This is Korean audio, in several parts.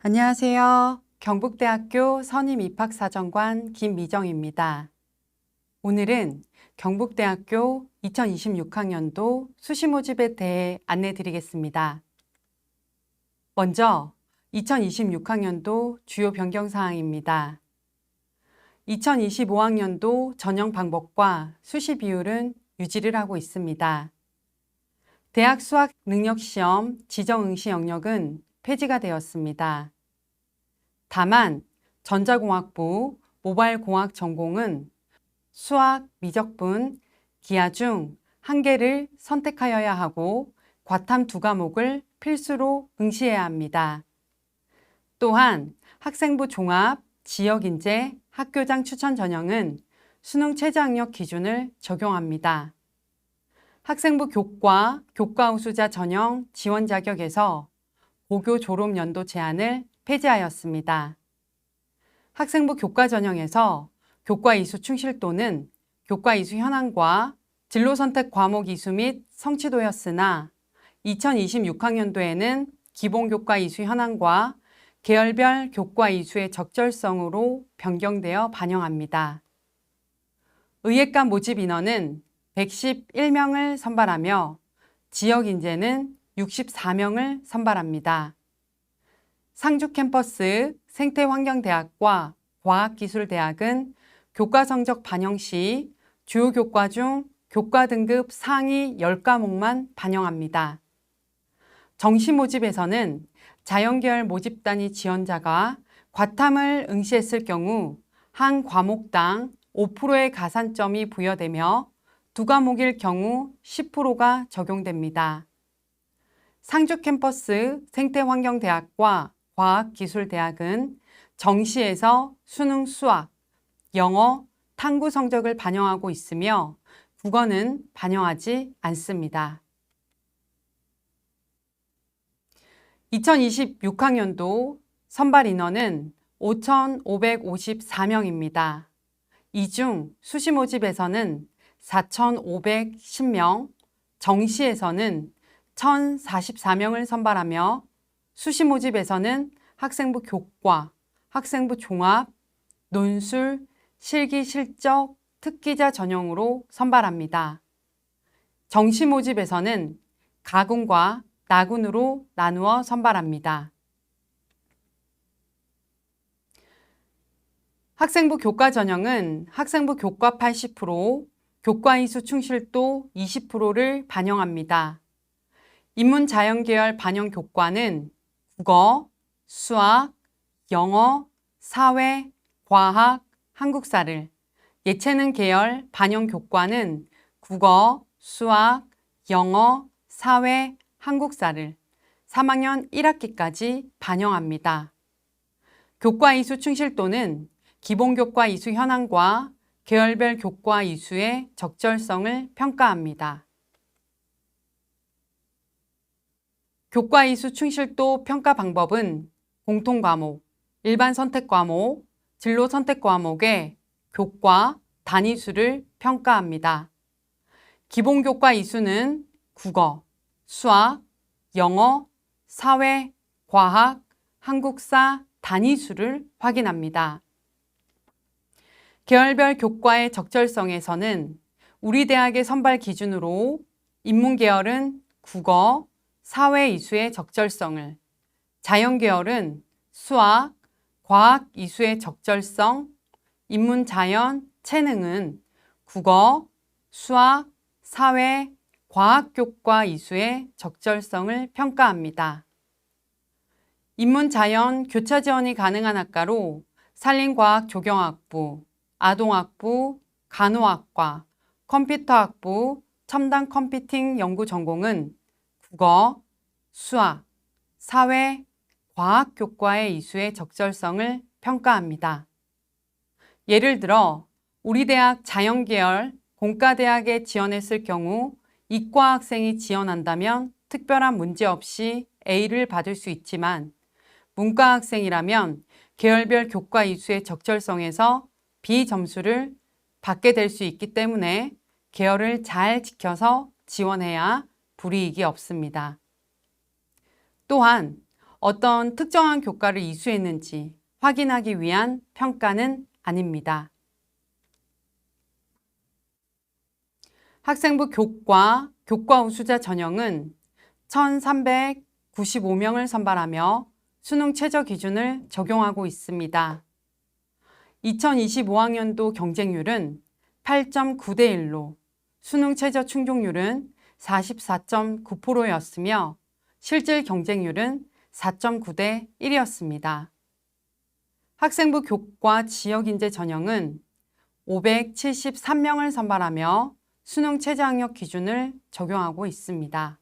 안녕하세요. 경북대학교 선임 입학사정관 김미정입니다. 오늘은 경북대학교 2026학년도 수시 모집에 대해 안내 드리겠습니다. 먼저 2026학년도 주요 변경 사항입니다. 2025학년도 전형 방법과 수시 비율은 유지를 하고 있습니다. 대학 수학 능력 시험 지정 응시 영역은 폐지가 되었습니다. 다만 전자공학부 모바일공학 전공은 수학, 미적분, 기하 중 한 개를 선택하여야 하고 과탐 두 과목을 필수로 응시해야 합니다. 또한 학생부 종합, 지역인재, 학교장 추천 전형은 수능 최저학력 기준을 적용합니다. 학생부 교과, 교과 우수자 전형 지원 자격에서 고교 졸업 연도 제한을 폐지하였습니다. 학생부 교과 전형에서 교과 이수 충실도는 교과 이수 현황과 진로 선택 과목 이수 및 성취도였으나 2026학년도에는 기본 교과 이수 현황과 계열별 교과 이수의 적절성으로 변경되어 반영합니다. 의예과 모집 인원은 111명을 선발하며 지역 인재는 64명을 선발합니다. 상주 캠퍼스 생태환경대학과 과학기술대학은 교과 성적 반영 시 주요 교과 중 교과 등급 상위 10과목만 반영합니다. 정시 모집에서는 자연계열 모집 단위 지원자가 과탐을 응시했을 경우 한 과목당 5%의 가산점이 부여되며 두 과목일 경우 10%가 적용됩니다. 상주 캠퍼스 생태환경대학과 과학기술대학은 정시에서 수능 수학, 영어, 탐구 성적을 반영하고 있으며 국어는 반영하지 않습니다. 2026학년도 선발 인원은 5,554명입니다. 이 중 수시 모집에서는 4,510명, 정시에서는 1,044명을 선발하며 수시 모집에서는 학생부 교과, 학생부 종합, 논술, 실기 실적, 특기자 전형으로 선발합니다. 정시 모집에서는 가군과 나군으로 나누어 선발합니다. 학생부 교과 전형은 학생부 교과 80%, 교과 이수 충실도 20%를 반영합니다. 인문 자연 계열 반영 교과는 국어, 수학, 영어, 사회, 과학, 한국사를, 예체능 계열 반영 교과는 국어, 수학, 영어, 사회, 한국사를 3학년 1학기까지 반영합니다. 교과 이수 충실도는 기본 교과 이수 현황과 계열별 교과 이수의 적절성을 평가합니다. 교과 이수 충실도 평가 방법은 공통 과목, 일반 선택 과목, 진로 선택 과목의 교과 단위수를 평가합니다. 기본 교과 이수는 국어, 수학, 영어, 사회, 과학, 한국사 단위수를 확인합니다. 계열별 교과의 적절성에서는 우리 대학의 선발 기준으로 인문계열은 국어, 사회 이수의 적절성을, 자연계열은 수학, 과학 이수의 적절성, 인문자연, 체능은 국어, 수학, 사회, 과학교과 이수의 적절성을 평가합니다. 인문자연 교차 지원이 가능한 학과로 산림과학 조경학부, 아동학부, 간호학과, 컴퓨터학부, 첨단 컴퓨팅 연구 전공은 국어, 수학, 사회, 과학 교과의 이수의 적절성을 평가합니다. 예를 들어 우리 대학 자연계열 공과대학에 지원했을 경우 이과 학생이 지원한다면 특별한 문제 없이 A를 받을 수 있지만 문과 학생이라면 계열별 교과 이수의 적절성에서 B 점수를 받게 될 수 있기 때문에 계열을 잘 지켜서 지원해야 불이익이 없습니다. 또한 어떤 특정한 교과를 이수했는지 확인하기 위한 평가는 아닙니다. 학생부 교과, 교과 우수자 전형은 1,395명을 선발하며 수능 최저 기준을 적용하고 있습니다. 2025학년도 경쟁률은 8.9대 1로 수능 최저 충족률은 44.9%였으며 실질 경쟁률은 4.9대 1이었습니다. 학생부 교과 지역인재 전형은 573명을 선발하며 수능 최저학력 기준을 적용하고 있습니다.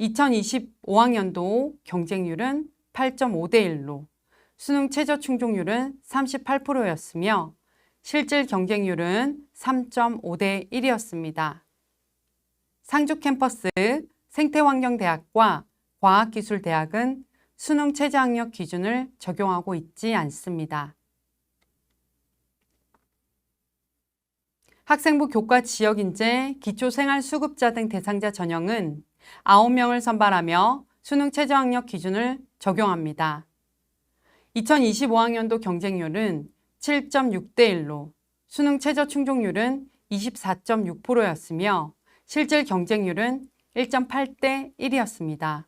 2025학년도 경쟁률은 8.5대 1로 수능 최저 충족률은 38%였으며 실질 경쟁률은 3.5대 1이었습니다. 상주 캠퍼스 생태환경대학과 과학기술대학은 수능 최저학력 기준을 적용하고 있지 않습니다. 학생부 교과 지역인재, 기초생활수급자 등 대상자 전형은 9명을 선발하며 수능 최저학력 기준을 적용합니다. 2025학년도 경쟁률은 7.6대 1로 수능 최저 충족률은 24.6%였으며 실질 경쟁률은 1.8대 1이었습니다.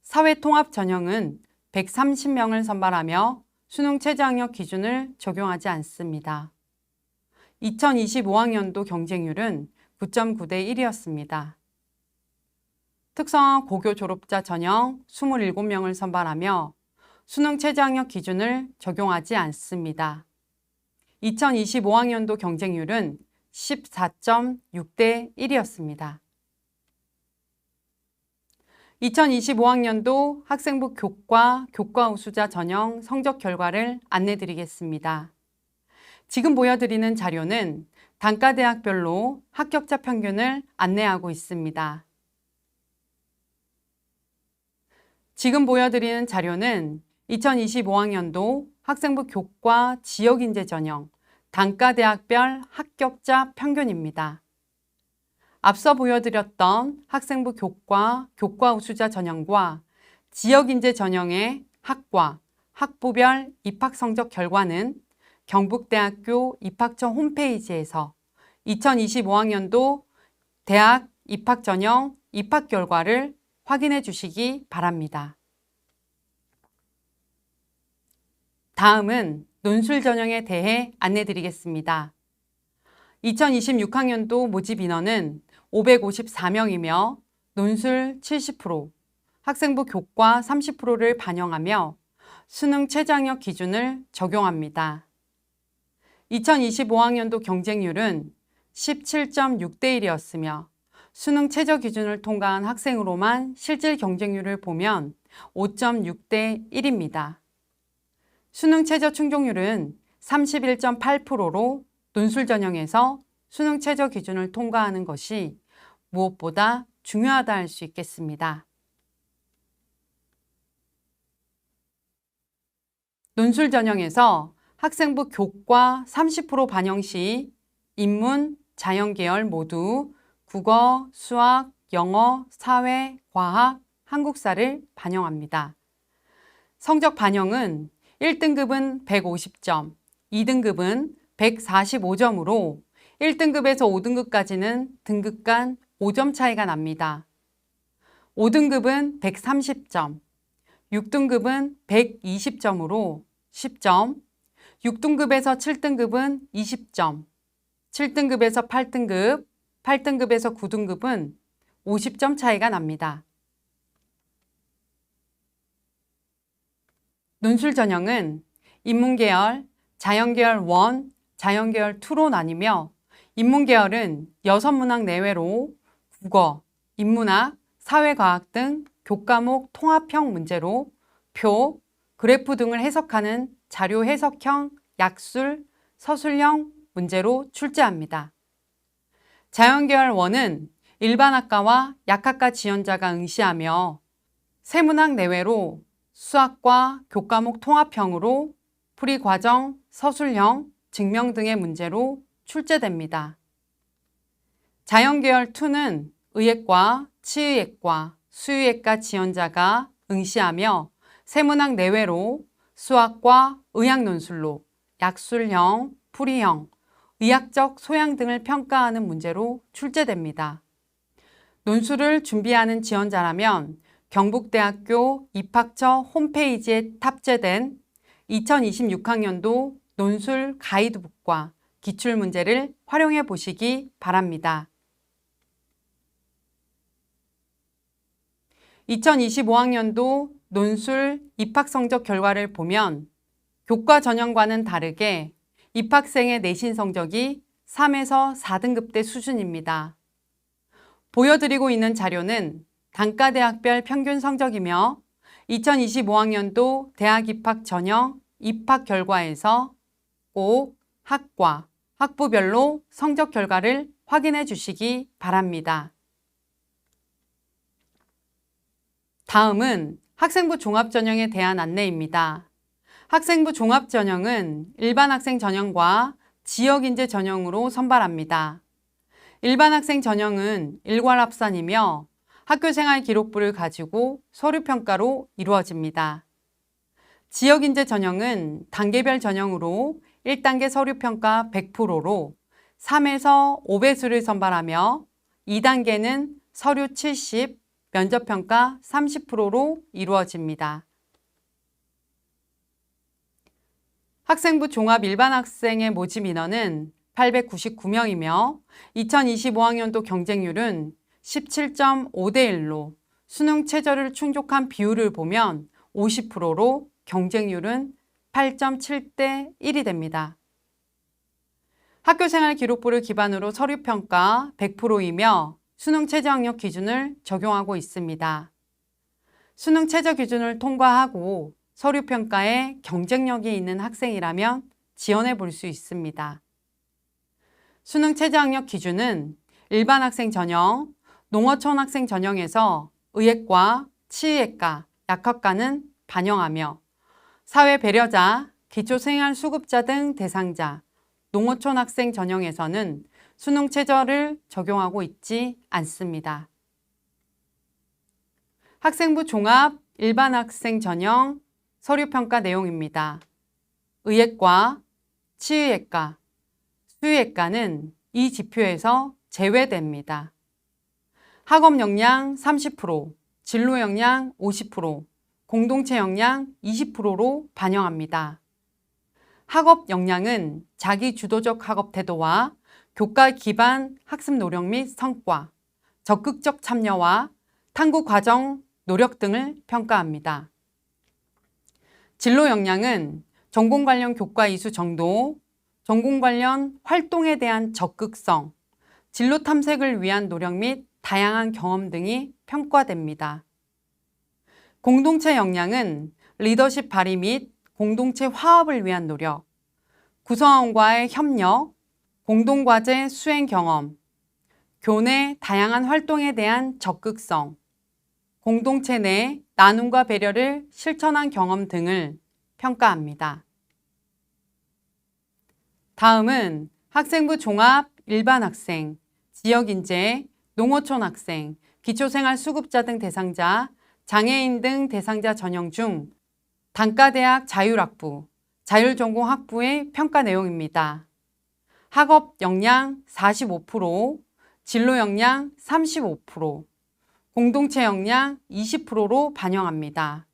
사회통합 전형은 130명을 선발하며 수능 최저학력 기준을 적용하지 않습니다. 2025학년도 경쟁률은 9.9대 1이었습니다. 특성 고교 졸업자 전형 27명을 선발하며 수능 최저학력 기준을 적용하지 않습니다. 2025학년도 경쟁률은 14.6대 1이었습니다. 2025학년도 학생부 교과, 교과 우수자 전형 성적 결과를 안내 드리겠습니다. 지금 보여드리는 자료는 단과대학별로 합격자 평균을 안내하고 있습니다. 지금 보여드리는 자료는 2025학년도 학생부 교과 지역인재 전형 단과대학별 합격자 평균입니다. 앞서 보여드렸던 학생부 교과, 교과 우수자 전형과 지역인재 전형의 학과, 학부별 입학 성적 결과는 경북대학교 입학처 홈페이지에서 2025학년도 대학 입학 전형 입학 결과를 확인해 주시기 바랍니다. 다음은 논술 전형에 대해 안내 드리겠습니다. 2026학년도 모집 인원은 554명이며 논술 70%, 학생부 교과 30%를 반영하며 수능 최저학력 기준을 적용합니다. 2025학년도 경쟁률은 17.6대 1이었으며 수능 최저 기준을 통과한 학생으로만 실질 경쟁률을 보면 5.6대 1입니다. 수능 최저 충족률은 31.8%로 논술 전형에서 수능 최저 기준을 통과하는 것이 무엇보다 중요하다 할 수 있겠습니다. 논술 전형에서 학생부 교과 30% 반영 시 인문, 자연계열 모두 국어, 수학, 영어, 사회, 과학, 한국사를 반영합니다. 성적 반영은 1등급은 150점, 2등급은 145점으로 1등급에서 5등급까지는 등급 간 5점 차이가 납니다. 5등급은 130점, 6등급은 120점으로 10점, 6등급에서 7등급은 20점, 7등급에서 8등급, 8등급에서 9등급은 50점 차이가 납니다. 논술 전형은 인문계열, 자연계열 1, 자연계열 2로 나뉘며 인문계열은 6문항 내외로 국어, 인문학, 사회과학 등 교과목 통합형 문제로 표, 그래프 등을 해석하는 자료 해석형 약술, 서술형 문제로 출제합니다. 자연계열 1은 일반학과와 약학과 지원자가 응시하며 세문학 내외로 수학과 교과목 통합형으로 풀이 과정, 서술형, 증명 등의 문제로 출제됩니다. 자연계열 2는 의예과, 치의예과, 수의예과 지원자가 응시하며 세문학 내외로 수학과 의학 논술로 약술형, 풀이형, 의학적 소양 등을 평가하는 문제로 출제됩니다. 논술을 준비하는 지원자라면 경북대학교 입학처 홈페이지에 탑재된 2026학년도 논술 가이드북과 기출문제를 활용해 보시기 바랍니다. 2025학년도 논술 입학 성적 결과를 보면 교과 전형과는 다르게 입학생의 내신 성적이 3에서 4등급대 수준입니다. 보여드리고 있는 자료는 단과 대학별 평균 성적이며 2025학년도 대학 입학 전형 입학 결과에서 꼭 학과, 학부별로 성적 결과를 확인해 주시기 바랍니다. 다음은 학생부 종합전형에 대한 안내입니다. 학생부 종합전형은 일반 학생 전형과 지역인재 전형으로 선발합니다. 일반 학생 전형은 일괄합산이며 학교생활 기록부를 가지고 서류평가로 이루어집니다. 지역인재 전형은 단계별 전형으로 1단계 서류평가 100%로 3에서 5배수를 선발하며 2단계는 서류 70, 면접평가 30%로 이루어집니다. 학생부 종합 일반 학생의 모집 인원은 899명이며 2025학년도 경쟁률은 17.5대 1로 수능 최저를 충족한 비율을 보면 50%로 경쟁률은 8.7대 1이 됩니다. 학교생활 기록부를 기반으로 서류평가 100%이며 수능 최저 학력 기준을 적용하고 있습니다. 수능 최저 기준을 통과하고 서류평가에 경쟁력이 있는 학생이라면 지원해 볼 수 있습니다. 수능 최저 학력 기준은 일반 학생 전형, 농어촌 학생 전형에서 의예과, 치의학과, 약학과는 반영하며 사회 배려자, 기초생활 수급자 등 대상자, 농어촌 학생 전형에서는 수능 최저를 적용하고 있지 않습니다. 학생부 종합 일반 학생 전형 서류평가 내용입니다. 의예과, 치의학과, 수의학과는 이 지표에서 제외됩니다. 학업 역량 30%, 진로 역량 50%, 공동체 역량 20%로 반영합니다. 학업 역량은 자기 주도적 학업 태도와 교과 기반 학습 노력 및 성과, 적극적 참여와 탐구 과정 노력 등을 평가합니다. 진로 역량은 전공 관련 교과 이수 정도, 전공 관련 활동에 대한 적극성, 진로 탐색을 위한 노력 및 다양한 경험 등이 평가됩니다. 공동체 역량은 리더십 발휘 및 공동체 화합을 위한 노력, 구성원과의 협력, 공동과제 수행 경험, 교내 다양한 활동에 대한 적극성, 공동체 내 나눔과 배려를 실천한 경험 등을 평가합니다. 다음은 학생부 종합 일반 학생, 지역인재, 농어촌 학생, 기초생활 수급자 등 대상자, 장애인 등 대상자 전형 중 단과대학 자율학부, 자율전공학부의 평가 내용입니다. 학업 역량 45%, 진로 역량 35%, 공동체 역량 20%로 반영합니다.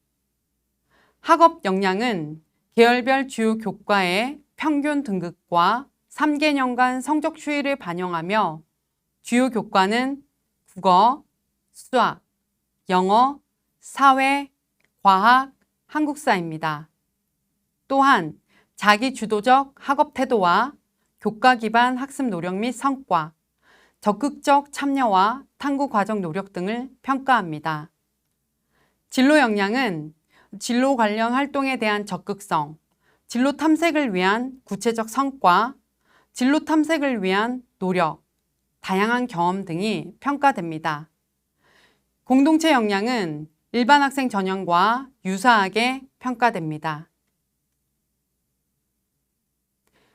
학업 역량은 계열별 주요 교과의 평균 등급과 3개년간 성적 추이를 반영하며 주요 교과는 국어, 수학, 영어, 사회, 과학, 한국사입니다. 또한 자기 주도적 학업 태도와 교과 기반 학습 노력 및 성과, 적극적 참여와 탐구 과정 노력 등을 평가합니다. 진로 역량은 진로 관련 활동에 대한 적극성, 진로 탐색을 위한 구체적 성과, 진로 탐색을 위한 노력, 다양한 경험 등이 평가됩니다. 공동체 역량은 일반 학생 전형과 유사하게 평가됩니다.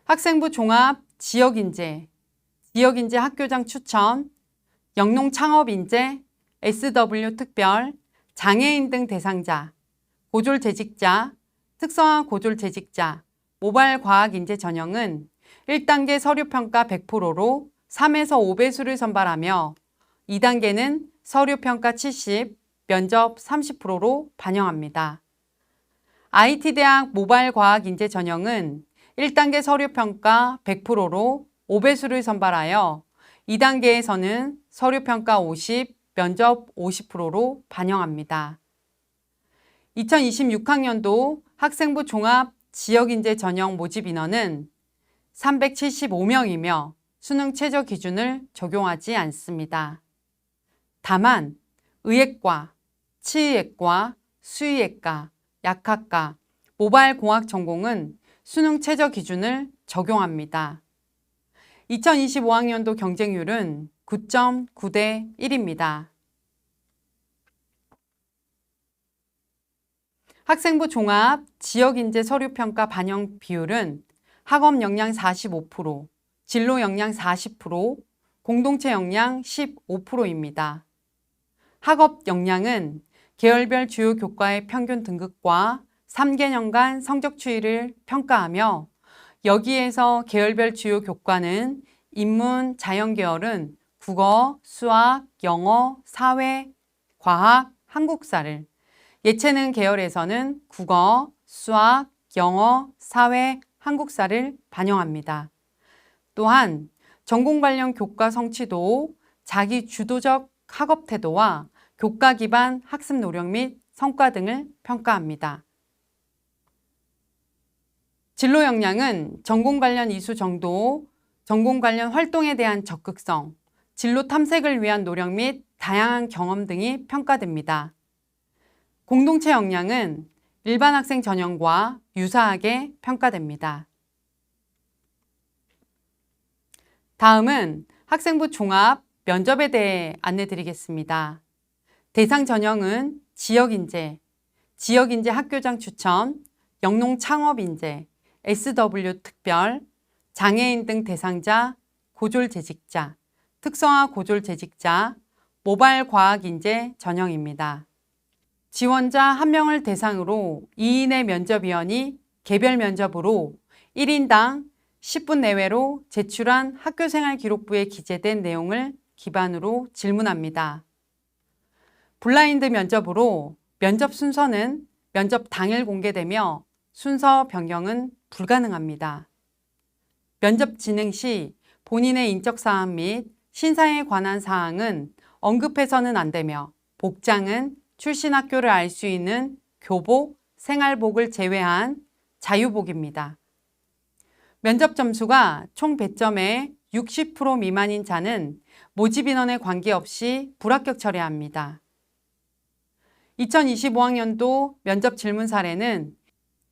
학생부 종합 지역인재, 지역인재 학교장 추천, 영농 창업인재, SW 특별, 장애인 등 대상자, 고졸 재직자, 특성화 고졸 재직자, 모바일 과학 인재 전형은 1단계 서류 평가 100%로 3에서 5배수를 선발하며 2단계는 서류 평가 70, 면접 30%로 반영합니다. IT대학 모바일 과학 인재 전형은 1단계 서류 평가 100%로 5배수를 선발하여 2단계에서는 서류 평가 50, 면접 50%로 반영합니다. 2026학년도 학생부 종합 지역인재 전형 모집 인원은 375명이며 수능 최저 기준을 적용하지 않습니다. 다만 의예과, 치의학과, 수의학과, 약학과, 모바일 공학 전공은 수능 최저 기준을 적용합니다. 2025학년도 경쟁률은 9.9대 1입니다. 학생부 종합 지역인재 서류평가 반영 비율은 학업 역량 45%, 진로 역량 40%, 공동체 역량 15%입니다. 학업 역량은 계열별 주요 교과의 평균 등급과 3개년간 성적 추이를 평가하며 여기에서 계열별 주요 교과는 인문, 자연 계열은 국어, 수학, 영어, 사회, 과학, 한국사를 예체능 계열에서는 국어, 수학, 영어, 사회, 한국사를 반영합니다. 또한 전공 관련 교과 성취도, 자기 주도적 학업 태도와 교과 기반 학습 노력 및 성과 등을 평가합니다. 진로 역량은 전공 관련 이수 정도, 전공 관련 활동에 대한 적극성, 진로 탐색을 위한 노력 및 다양한 경험 등이 평가됩니다. 공동체 역량은 일반 학생 전형과 유사하게 평가됩니다. 다음은 학생부 종합 면접에 대해 안내 드리겠습니다. 대상 전형은 지역인재, 지역인재 학교장 추천, 영농 창업인재, SW 특별, 장애인 등 대상자, 고졸 재직자, 특성화 고졸 재직자, 모바일 과학 인재 전형입니다. 지원자 1명을 대상으로 2인의 면접위원이 개별 면접으로 1인당 10분 내외로 제출한 학교생활 기록부에 기재된 내용을 기반으로 질문합니다. 블라인드 면접으로 면접 순서는 면접 당일 공개되며 순서 변경은 불가능합니다. 면접 진행 시 본인의 인적 사항 및 신사에 관한 사항은 언급해서는 안 되며 복장은 출신 학교를 알 수 있는 교복, 생활복을 제외한 자유복입니다. 면접 점수가 총 100점의 60% 미만인 자는 모집 인원에 관계없이 불합격 처리합니다. 2025학년도 면접 질문 사례는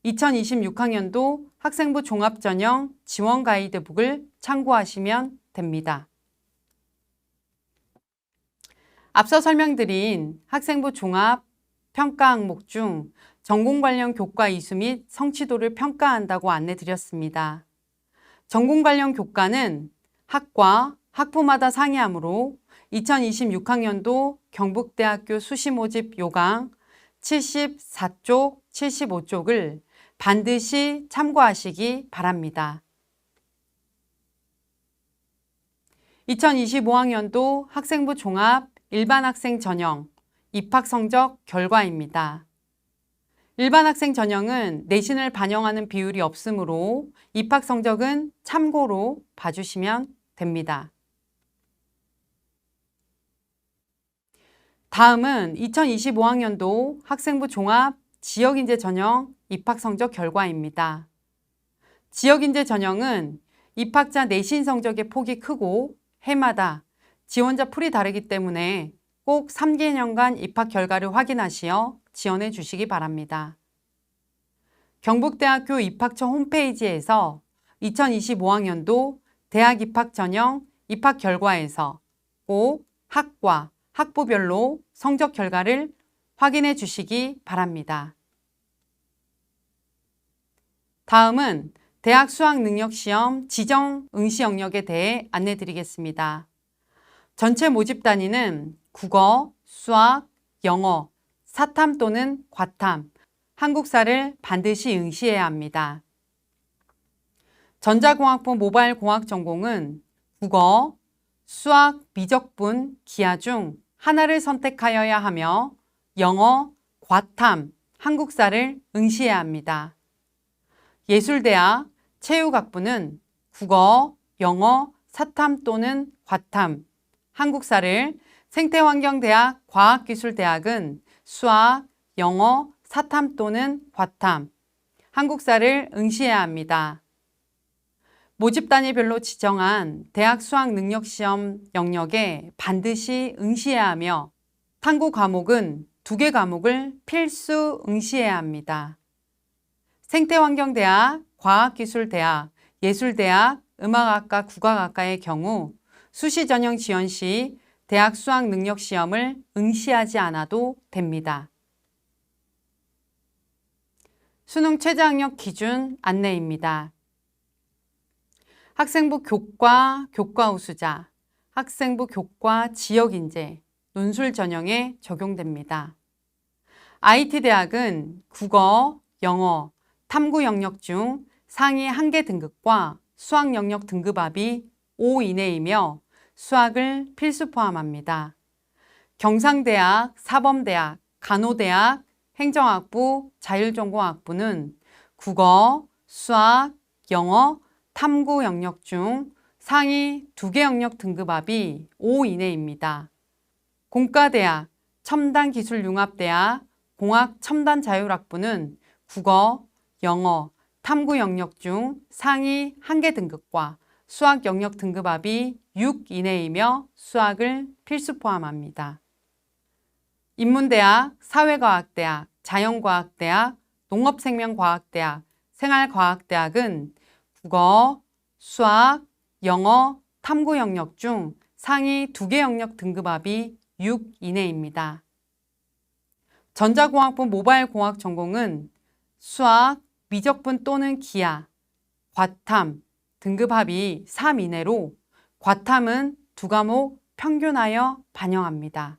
2026학년도 학생부 종합전형 지원 가이드북을 참고하시면 됩니다. 앞서 설명드린 학생부 종합 평가 항목 중 전공 관련 교과 이수 및 성취도를 평가한다고 안내 드렸습니다. 전공 관련 교과는 학과, 학부마다 상이하므로 2026학년도 경북대학교 수시 모집 요강 74쪽, 75쪽을 반드시 참고하시기 바랍니다. 2025학년도 학생부 종합 일반 학생 전형 입학 성적 결과입니다. 일반 학생 전형은 내신을 반영하는 비율이 없으므로 입학 성적은 참고로 봐주시면 됩니다. 다음은 2025학년도 학생부 종합 지역인재 전형 입학 성적 결과입니다. 지역인재 전형은 입학자 내신 성적의 폭이 크고 해마다 지원자 풀이 다르기 때문에 꼭 3개년간 입학 결과를 확인하시어 지원해 주시기 바랍니다. 경북대학교 입학처 홈페이지에서 2025학년도 대학 입학 전형 입학 결과에서 꼭 학과, 학부별로 성적 결과를 확인해 주시기 바랍니다. 다음은 대학 수학 능력 시험 지정 응시 영역에 대해 안내 드리겠습니다. 전체 모집 단위는 국어, 수학, 영어, 사탐 또는 과탐, 한국사를 반드시 응시해야 합니다. 전자공학부 모바일 공학 전공은 국어, 수학, 미적분, 기하 중 하나를 선택하여야 하며 영어, 과탐, 한국사를 응시해야 합니다. 예술대학, 체육학부는 국어, 영어, 사탐 또는 과탐, 한국사를 생태환경대학, 과학기술대학은 수학, 영어, 사탐 또는 과탐, 한국사를 응시해야 합니다. 모집 단위별로 지정한 대학 수학 능력 시험 영역에 반드시 응시해야 하며 탐구 과목은 두 개 과목을 필수 응시해야 합니다. 생태환경대학, 과학기술대학, 예술대학, 음악학과, 국악학과의 경우 수시 전형 지원 시 대학 수학 능력 시험을 응시하지 않아도 됩니다. 수능 최저학력 기준 안내입니다. 학생부 교과, 교과 우수자, 학생부 교과 지역 인재, 논술 전형에 적용됩니다. IT대학은 국어, 영어, 탐구 영역 중 상위 1개 등급과 수학 영역 등급합이 5 이내이며 수학을 필수 포함합니다. 경상대학, 사범대학, 간호대학, 행정학부, 자율전공학부는 국어, 수학, 영어, 탐구 영역 중 상위 2개 영역 등급합이 5 이내입니다. 공과대학, 첨단기술융합대학, 공학첨단자율학부는 국어, 영어, 탐구 영역 중 상위 1개 등급과 수학 영역 등급합이 6 이내이며 수학을 필수 포함합니다. 인문대학, 사회과학대학, 자연과학대학, 농업생명과학대학, 생활과학대학은 국어, 수학, 영어, 탐구 영역 중 상위 2개 영역 등급합이 6 이내입니다. 전자공학부 모바일 공학 전공은 수학, 미적분 또는 기하, 과탐, 등급합이 3 이내로 과탐은 두 과목 평균하여 반영합니다.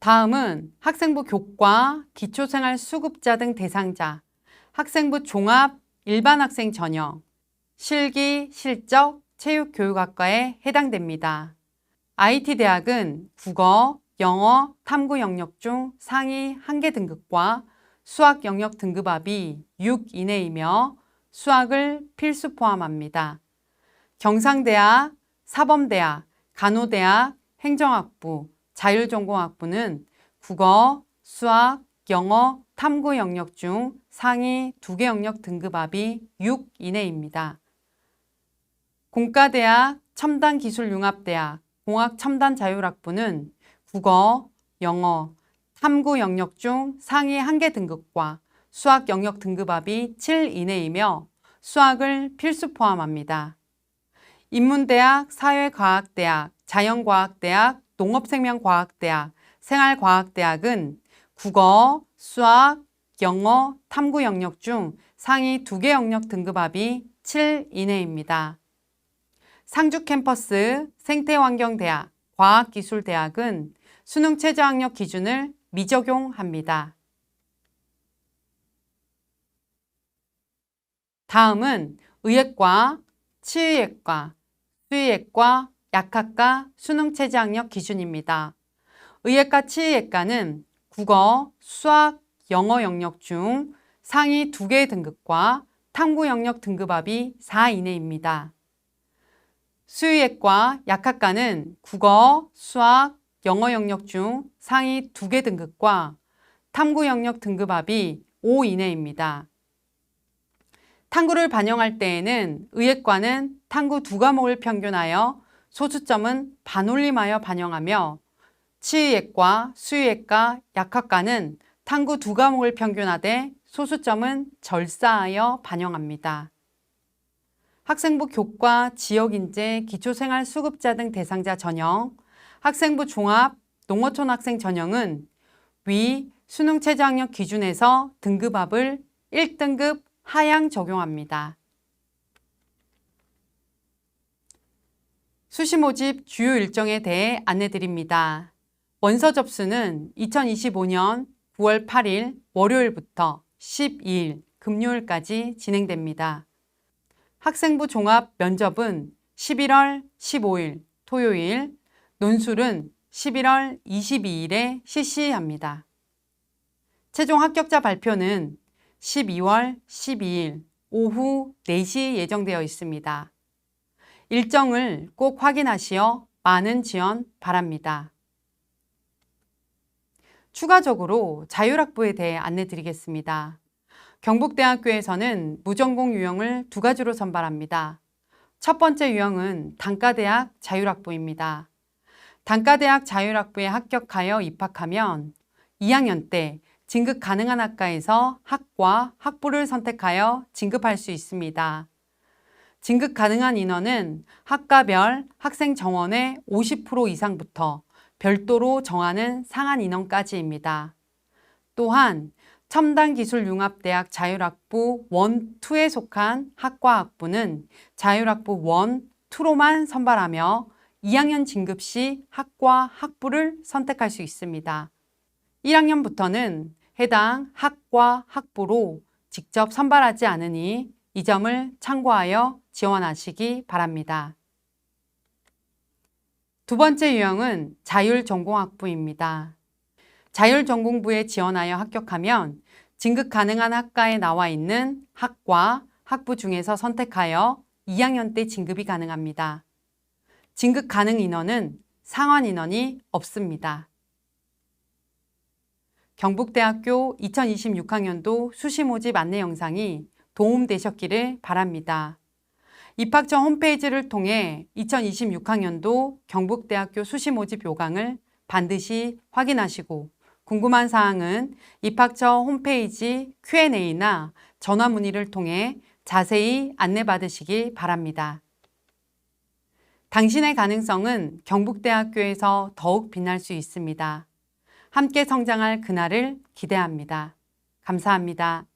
다음은 학생부 교과, 기초생활 수급자 등 대상자, 학생부 종합, 일반 학생 전형, 실기, 실적, 체육교육학과에 해당됩니다. IT대학은 국어, 영어, 탐구 영역 중 상위 1개 등급과 수학 영역 등급합이 6 이내이며 수학을 필수 포함합니다. 경상대학, 사범대학, 간호대학, 행정학부, 자율전공학부는 국어, 수학, 영어, 탐구 영역 중 상위 2개 영역 등급합이 6 이내입니다. 공과대학, 첨단기술융합대학, 공학첨단자율학부는 국어, 영어, 탐구 영역 중 상위 1개 등급과 수학 영역 등급합이 7 이내이며 수학을 필수 포함합니다. 인문대학, 사회과학대학, 자연과학대학, 농업생명과학대학, 생활과학대학은 국어, 수학, 영어, 탐구 영역 중 상위 2개 영역 등급합이 7 이내입니다. 상주 캠퍼스, 생태환경대학, 과학기술대학은 수능 최저학력 기준을 미적용합니다. 다음은 의예과, 치의예과, 수의예과, 약학과 수능 최저학력 기준입니다. 의예과, 치의예과는 국어, 수학, 영어 영역 중 상위 2개 등급과 탐구 영역 등급합이 4 이내입니다. 수의예과, 약학과는 국어, 수학, 영어 영역 중 상위 2개 등급과 탐구 영역 등급합이 5 이내입니다. 탐구를 반영할 때에는 의예과는 탐구 두 과목을 평균하여 소수점은 반올림하여 반영하며 치의예과, 수의예과, 약학과는 탐구 두 과목을 평균하되 소수점은 절사하여 반영합니다. 학생부 교과, 지역인재, 기초생활 수급자 등 대상자 전형, 학생부 종합, 농어촌 학생 전형은 위 수능 최저학력 기준에서 등급합을 1등급 하향 적용합니다. 수시 모집 주요 일정에 대해 안내드립니다. 원서 접수는 2025년 9월 8일 월요일부터 12일 금요일까지 진행됩니다. 학생부 종합 면접은 11월 15일 토요일, 논술은 11월 22일에 실시합니다. 최종 합격자 발표는 12월 12일 오후 4시 예정되어 있습니다. 일정을 꼭 확인하시어 많은 지원 바랍니다. 추가적으로 자율학부에 대해 안내 드리겠습니다. 경북대학교에서는 무전공 유형을 두 가지로 선발합니다. 첫 번째 유형은 단과대학 자율학부입니다. 단과대학 자율학부에 합격하여 입학하면 2학년 때 진급 가능한 학과에서 학과, 학부를 선택하여 진급할 수 있습니다. 진급 가능한 인원은 학과별 학생 정원의 50% 이상부터 별도로 정하는 상한 인원까지입니다. 또한 첨단 기술 융합 대학 자율학부 1, 2에 속한 학과 학부는 자율학부 1, 2로만 선발하며 2학년 진급 시 학과 학부를 선택할 수 있습니다. 1학년부터는 해당 학과 학부로 직접 선발하지 않으니 이 점을 참고하여 지원하시기 바랍니다. 두 번째 유형은 자율전공학부입니다. 자율전공부에 지원하여 합격하면 진급 가능한 학과에 나와 있는 학과, 학부 중에서 선택하여 2학년 때 진급이 가능합니다. 진급 가능 인원은 상환 인원이 없습니다. 경북대학교 2026학년도 수시 모집 안내 영상이 도움되셨기를 바랍니다. 입학처 홈페이지를 통해 2026학년도 경북대학교 수시 모집 요강을 반드시 확인하시고 궁금한 사항은 입학처 홈페이지 Q&A나 전화 문의를 통해 자세히 안내받으시기 바랍니다. 당신의 가능성은 경북대학교에서 더욱 빛날 수 있습니다. 함께 성장할 그날을 기대합니다. 감사합니다.